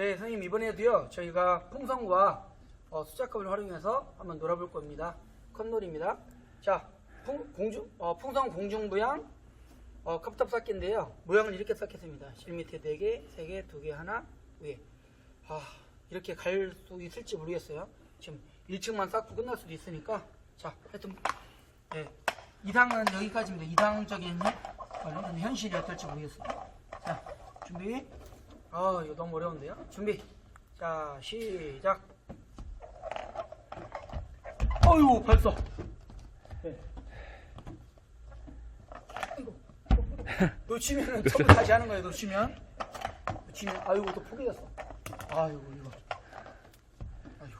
네, 선생님 이번에도요 저희가 풍선과 어, 숫자컵을 활용해서 한번 놀아볼 겁니다. 컵놀이입니다. 자, 풍, 공중, 어, 풍선 공중부양 어, 컵탑 쌓기인데요. 모양을 이렇게 쌓겠습니다. 실 밑에 4개, 3개, 2개, 하나, 위에. 아, 이렇게 갈 수 있을지 모르겠어요. 지금 1층만 쌓고 끝날 수도 있으니까. 자, 하여튼, 네. 이상은 여기까지입니다. 이상적인 현- 현실이 어떨지 모르겠어요. 자, 준비. 아, 이거 너무 어려운데요? 준비. 자, 시작. 어휴, 벌써. 네. 아이고. 놓치면은 처음 다시 하는 거예요, 놓치면. 놓치면, 아이고, 또 포기했어. 아이고, 이거. 아이고.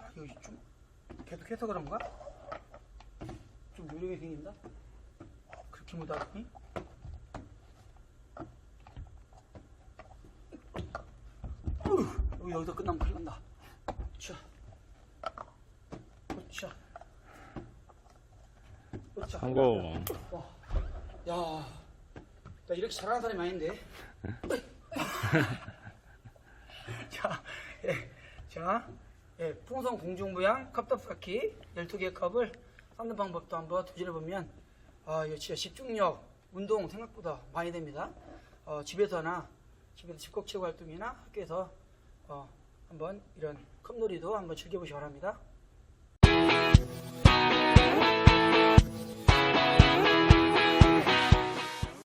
야, 이거 좀, 계속해서 그런가? 좀 요령이 생긴다? 그렇게 못하더니? 어휴, 여기 여기서 끝나면 큰일 난다. 자. 자. 자. 성공. 와. 야. 나 이렇게 잘하는 사람이 아닌데. 자, 예. 자, 예. 풍선 공중부양 컵탑 쌓기 12개 컵을 쌓는 방법도 한번 도전해보면, 아, 이거 진짜 집중력, 운동 생각보다 많이 됩니다. 어, 집에서나, 집에서 집콕체육 활동이나 학교에서, 어, 한번 이런 컵놀이도 한번 즐겨보시기 바랍니다.